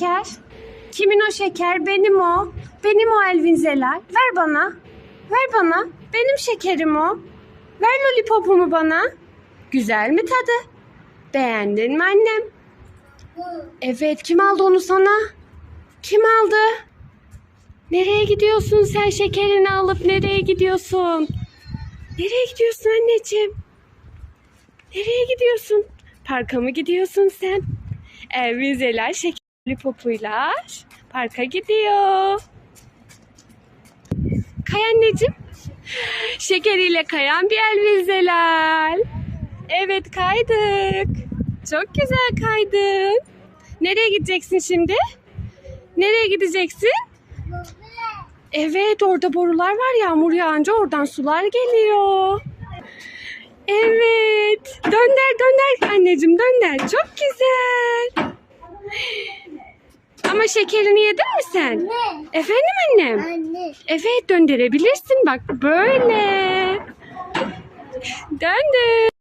Şeker. Kimin o şeker? Benim o. Benim o Elvinzeler. Ver bana. Ver bana. Benim şekerim o. Ver lollipopumu bana. Güzel mi tadı? Beğendin mi annem? Evet kim aldı onu sana? Kim aldı? Nereye gidiyorsun sen şekerini alıp nereye gidiyorsun? Nereye gidiyorsun anneciğim? Nereye gidiyorsun? Parka mı gidiyorsun sen? Elvizeler şekerli popuyla parka gidiyor. Kay anneciğim. Şekeriyle kayan bir elvizeler. Evet kaydık. Çok güzel kaydın. Nereye gideceksin şimdi? Nereye gideceksin? Evet orada borular var yağmur yağınca oradan sular geliyor. Evet. Dönder dönder anneciğim dönder. Çok güzel. Şekerini yedin mi sen? Anne. Efendim annem? Anne. Evet döndürebilirsin bak böyle. Döndür.